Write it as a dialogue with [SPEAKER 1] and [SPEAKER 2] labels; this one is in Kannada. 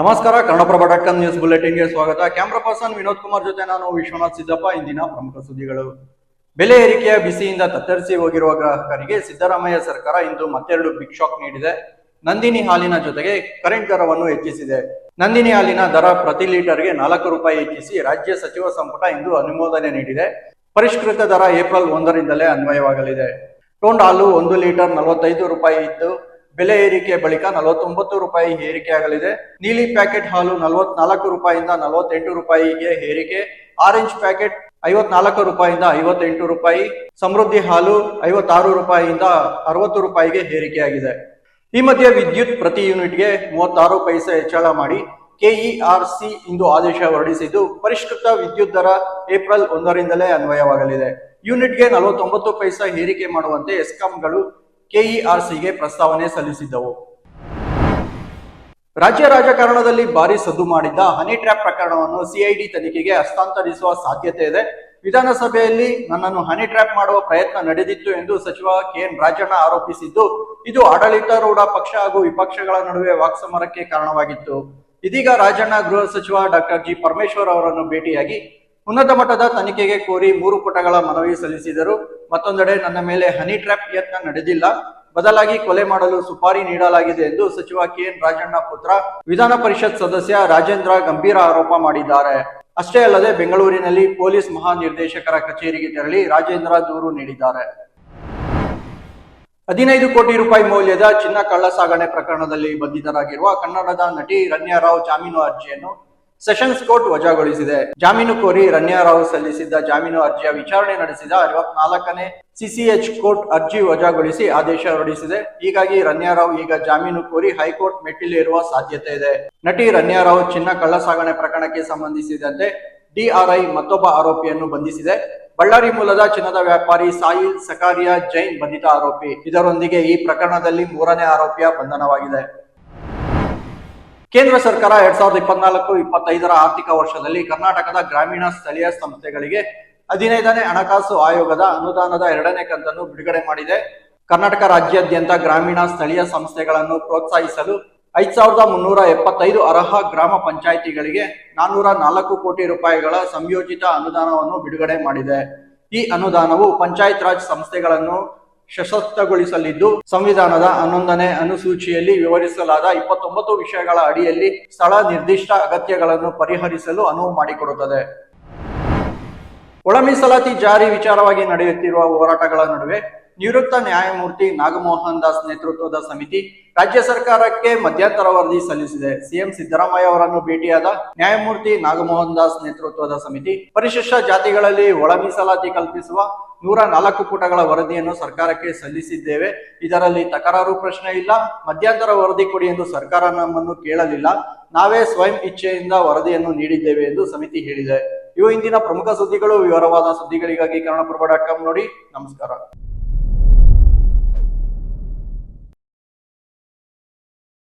[SPEAKER 1] ನಮಸ್ಕಾರ, ಕನ್ನಡಪ್ರಭ ಡಾಟ್ ಕಾಮ್ ನ್ಯೂಸ್ ಬುಲೆಟಿನ್ಗೆ ಸ್ವಾಗತ. ಕ್ಯಾಮ್ರಾ ಪರ್ಸನ್ ವಿನೋದ್ ಕುಮಾರ್ ಜೊತೆ ನಾನು ವಿಶ್ವನಾಥ್ ಸಿದ್ದಪ್ಪ. ಇಂದಿನ ಪ್ರಮುಖ ಸುದ್ದಿಗಳು. ಬೆಲೆ ಏರಿಕೆಯ ಬಿಸಿಯಿಂದ ತತ್ತರಿಸಿ ಹೋಗಿರುವ ಗ್ರಾಹಕರಿಗೆ ಸಿದ್ದರಾಮಯ್ಯ ಸರ್ಕಾರ ಇಂದು ಮತ್ತೆರಡು ಬಿಗ್ ಶಾಕ್ ನೀಡಿದೆ. ನಂದಿನಿ ಹಾಲಿನ ಜೊತೆಗೆ ಕರೆಂಟ್ ದರವನ್ನು ಹೆಚ್ಚಿಸಿದೆ. ನಂದಿನಿ ಹಾಲಿನ ದರ ಪ್ರತಿ ಲೀಟರ್ಗೆ ನಾಲ್ಕು ರೂಪಾಯಿ ಹೆಚ್ಚಿಸಿ ರಾಜ್ಯ ಸಚಿವ ಸಂಪುಟ ಇಂದು ಅನುಮೋದನೆ ನೀಡಿದೆ. ಪರಿಷ್ಕೃತ ದರ ಏಪ್ರಿಲ್ ಒಂದರಿಂದಲೇ ಅನ್ವಯವಾಗಲಿದೆ. ಟೋಂಡ್ ಹಾಲು ಒಂದು ಲೀಟರ್ ನಲವತ್ತೈದು ರೂಪಾಯಿ ಇದ್ದು ಬೆಲೆ ಏರಿಕೆ ಬಳಿಕ ನಲವತ್ತೊಂಬತ್ತು ರೂಪಾಯಿ ಏರಿಕೆಯಾಗಲಿದೆ ನೀಲಿ ಪ್ಯಾಕೆಟ್ ಹಾಲು ನಲವತ್ನಾಲ್ಕು ರೂಪಾಯಿಯಿಂದ ನಲವತ್ತೆಂಟು ರೂಪಾಯಿಗೆ ಏರಿಕೆ. ಆರೆಂಜ್ ಪ್ಯಾಕೆಟ್ ಐವತ್ನಾಲ್ಕು ರೂಪಾಯಿಯಿಂದ ಐವತ್ತೆಂಟು ರೂಪಾಯಿ. ಸಮೃದ್ಧಿ ಹಾಲು ಐವತ್ತಾರು ರೂಪಾಯಿಯಿಂದ ಅರವತ್ತು ರೂಪಾಯಿಗೆ ಏರಿಕೆಯಾಗಿದೆ. ಈ ಮಧ್ಯೆ ವಿದ್ಯುತ್ ಪ್ರತಿ ಯೂನಿಟ್ಗೆ ಮೂವತ್ತಾರು ಪೈಸೆ ಹೆಚ್ಚಳ ಮಾಡಿ ಕೆಇಆರ್ಸಿ ಇಂದು ಆದೇಶ ಹೊರಡಿಸಿದ್ದು, ಪರಿಷ್ಕೃತ ವಿದ್ಯುತ್ ದರ ಏಪ್ರಿಲ್ ಒಂದರಿಂದಲೇ ಅನ್ವಯವಾಗಲಿದೆ. ಯೂನಿಟ್ಗೆ ನಲವತ್ತೊಂಬತ್ತು ಪೈಸಾ ಏರಿಕೆ ಮಾಡುವಂತೆ ಎಸ್ಕಾಂಗಳು ಕೆಇಆರ್ಸಿಗೆ ಪ್ರಸ್ತಾವನೆ ಸಲ್ಲಿಸಿದ್ದವು. ರಾಜ್ಯ ರಾಜಕಾರಣದಲ್ಲಿ ಭಾರಿ ಸದ್ದು ಮಾಡಿದ್ದ ಹನಿ ಟ್ರ್ಯಾಪ್ ಪ್ರಕರಣವನ್ನು ಸಿಐಡಿ ತನಿಖೆಗೆ ಹಸ್ತಾಂತರಿಸುವ ಸಾಧ್ಯತೆ ಇದೆ. ವಿಧಾನಸಭೆಯಲ್ಲಿ ನನ್ನನ್ನು ಹನಿ ಟ್ರ್ಯಾಪ್ ಮಾಡುವ ಪ್ರಯತ್ನ ನಡೆದಿತ್ತು ಎಂದು ಸಚಿವ ಕೆಎನ್ ರಾಜಣ್ಣ ಆರೋಪಿಸಿದ್ದು, ಇದು ಆಡಳಿತಾರೂಢ ಪಕ್ಷ ಹಾಗೂ ವಿಪಕ್ಷಗಳ ನಡುವೆ ವಾಕ್ಸಮರಕ್ಕೆ ಕಾರಣವಾಗಿತ್ತು. ಇದೀಗ ರಾಜಣ್ಣ ಗೃಹ ಸಚಿವ ಡಾಕ್ಟರ್ ಜಿ ಪರಮೇಶ್ವರ್ ಅವರನ್ನು ಭೇಟಿಯಾಗಿ ಉನ್ನತ ಮಟ್ಟದ ತನಿಖೆಗೆ ಕೋರಿ ಮೂರು ಪುಟಗಳ ಮನವಿ ಸಲ್ಲಿಸಿದರು. ಮತ್ತೊಂದೆಡೆ, ನನ್ನ ಮೇಲೆ ಹನಿ ಟ್ರ್ಯಾಪ್ ಯತ್ನ ನಡೆದಿಲ್ಲ. ಬದಲಾಗಿ ಕೊಲೆ ಮಾಡಲು ಸುಪಾರಿ ನೀಡಲಾಗಿದೆ ಎಂದು ಸಚಿವ ಕೆಎನ್ ರಾಜಣ್ಣ ಪುತ್ರ, ವಿಧಾನ ಪರಿಷತ್ ಸದಸ್ಯ ರಾಜೇಂದ್ರ ಗಂಭೀರ ಆರೋಪ ಮಾಡಿದ್ದಾರೆ. ಅಷ್ಟೇ ಅಲ್ಲದೆ, ಬೆಂಗಳೂರಿನಲ್ಲಿ ಪೊಲೀಸ್ ಮಹಾನಿರ್ದೇಶಕರ ಕಚೇರಿಗೆ ತೆರಳಿ ರಾಜೇಂದ್ರ ದೂರು ನೀಡಿದ್ದಾರೆ. ಹದಿನೈದು ಕೋಟಿ ರೂಪಾಯಿ ಮೌಲ್ಯದ ಚಿನ್ನ ಕಳ್ಳ ಸಾಗಣೆ ಪ್ರಕರಣದಲ್ಲಿ ಬಂಧಿತರಾಗಿರುವ ಕನ್ನಡದ ನಟಿ ರನ್ಯಾ ರಾವ್ ಜಾಮೀನು ಅರ್ಜಿಯನ್ನು ಸೆಷನ್ಸ್ ಕೋರ್ಟ್ ವಜಾಗೊಳಿಸಿದೆ. ಜಾಮೀನು ಕೋರಿ ರನ್ಯಾ ರಾವ್ ಸಲ್ಲಿಸಿದ್ದ ಜಾಮೀನು ಅರ್ಜಿಯ ವಿಚಾರಣೆ ನಡೆಸಿದ ಅರವತ್ನಾಲ್ಕನೇ ಸಿಸಿಎಚ್ ಕೋರ್ಟ್ ಅರ್ಜಿ ವಜಾಗೊಳಿಸಿ ಆದೇಶ ಹೊರಡಿಸಿದೆ. ಹೀಗಾಗಿ ರನ್ಯಾ ರಾವ್ ಈಗ ಜಾಮೀನು ಕೋರಿ ಹೈಕೋರ್ಟ್ ಮೆಟ್ಟಿಲೇರುವ ಸಾಧ್ಯತೆ ಇದೆ. ನಟಿ ರನ್ಯಾ ರಾವ್ ಚಿನ್ನ ಕಳ್ಳಸಾಗಣೆ ಪ್ರಕರಣಕ್ಕೆ ಸಂಬಂಧಿಸಿದಂತೆ ಡಿಆರ್ಐ ಮತ್ತೊಬ್ಬ ಆರೋಪಿಯನ್ನು ಬಂಧಿಸಿದೆ. ಬಳ್ಳಾರಿ ಮೂಲದ ಚಿನ್ನದ ವ್ಯಾಪಾರಿ ಸಾಯಿಲ್ ಸಕಾರಿಯಾ ಜೈನ್ ಬಂಧಿತ ಆರೋಪಿ. ಇದರೊಂದಿಗೆ ಈ ಪ್ರಕರಣದಲ್ಲಿ ಮೂರನೇ ಆರೋಪಿಯ ಬಂಧನವಾಗಿದೆ. ಕೇಂದ್ರ ಸರ್ಕಾರ ಎರಡ್ ಸಾವಿರದ ಇಪ್ಪತ್ನಾಲ್ಕು, ಇಪ್ಪತ್ತೈದರ ಆರ್ಥಿಕ ವರ್ಷದಲ್ಲಿ ಕರ್ನಾಟಕದ ಗ್ರಾಮೀಣ ಸ್ಥಳೀಯ ಸಂಸ್ಥೆಗಳಿಗೆ ಹದಿನೈದನೇ ಹಣಕಾಸು ಆಯೋಗದ ಅನುದಾನದ ಎರಡನೇ ಕಂತನ್ನು ಬಿಡುಗಡೆ ಮಾಡಿದೆ. ಕರ್ನಾಟಕ ರಾಜ್ಯಾದ್ಯಂತ ಗ್ರಾಮೀಣ ಸ್ಥಳೀಯ ಸಂಸ್ಥೆಗಳನ್ನು ಪ್ರೋತ್ಸಾಹಿಸಲು ಐದ್ ಸಾವಿರದ ಮುನ್ನೂರ ಎಪ್ಪತ್ತೈದು ಅರ್ಹ ಗ್ರಾಮ ಪಂಚಾಯಿತಿಗಳಿಗೆ ನಾನ್ನೂರ ನಾಲ್ಕು ಕೋಟಿ ರೂಪಾಯಿಗಳ ಸಂಯೋಜಿತ ಅನುದಾನವನ್ನು ಬಿಡುಗಡೆ ಮಾಡಿದೆ. ಈ ಅನುದಾನವು ಪಂಚಾಯತ್ ರಾಜ್ ಸಂಸ್ಥೆಗಳನ್ನು ಸಶಕ್ತಗೊಳಿಸಲಿದ್ದು ಸಂವಿಧಾನದ ಹನ್ನೊಂದನೇ ಅನುಸೂಚಿಯಲ್ಲಿ ವಿವರಿಸಲಾದ ಇಪ್ಪತ್ತೊಂಬತ್ತು ವಿಷಯಗಳ ಅಡಿಯಲ್ಲಿ ಸ್ಥಳ ನಿರ್ದಿಷ್ಟ ಅಗತ್ಯಗಳನ್ನು ಪರಿಹರಿಸಲು ಅನುವು ಮಾಡಿಕೊಡುತ್ತದೆ. ಒಳಮೀಸಲಾತಿ ಜಾರಿ ವಿಚಾರವಾಗಿ ನಡೆಯುತ್ತಿರುವ ಹೋರಾಟಗಳ ನಡುವೆ ನಿವೃತ್ತ ನ್ಯಾಯಮೂರ್ತಿ ನಾಗಮೋಹನ್ ದಾಸ್ ನೇತೃತ್ವದ ಸಮಿತಿ ರಾಜ್ಯ ಸರ್ಕಾರಕ್ಕೆ ಮಧ್ಯಂತರ ವರದಿ ಸಲ್ಲಿಸಿದೆ. ಸಿಎಂ ಸಿದ್ದರಾಮಯ್ಯ ಅವರನ್ನು ಭೇಟಿಯಾದ ನ್ಯಾಯಮೂರ್ತಿ ನಾಗಮೋಹನ್ ದಾಸ್ ನೇತೃತ್ವದ ಸಮಿತಿ ಪರಿಶಿಷ್ಟ ಜಾತಿಗಳಲ್ಲಿ ಒಳಮೀಸಲಾತಿ ಕಲ್ಪಿಸುವ ನೂರ ನಾಲ್ಕು ಪುಟಗಳ ವರದಿಯನ್ನು ಸರ್ಕಾರಕ್ಕೆ ಸಲ್ಲಿಸಿದ್ದೇವೆ. ಇದರಲ್ಲಿ ತಕರಾರು ಪ್ರಶ್ನೆ ಇಲ್ಲ. ಮಧ್ಯಂತರ ವರದಿ ಕೊಡಿ ಎಂದು ಸರ್ಕಾರ ನಮ್ಮನ್ನು ಕೇಳಲಿಲ್ಲ. ನಾವೇ ಸ್ವಯಂ ಇಚ್ಛೆಯಿಂದ ವರದಿಯನ್ನು ನೀಡಿದ್ದೇವೆ ಎಂದು ಸಮಿತಿ ಹೇಳಿದೆ. ಇವು ಇಂದಿನ ಪ್ರಮುಖ ಸುದ್ದಿಗಳು. ವಿವರವಾದ ಸುದ್ದಿಗಳಿಗಾಗಿ ಕನ್ನಡಪ್ರಭ ಡಾಟ್ ಕಾಮ್ ನೋಡಿ. ನಮಸ್ಕಾರ.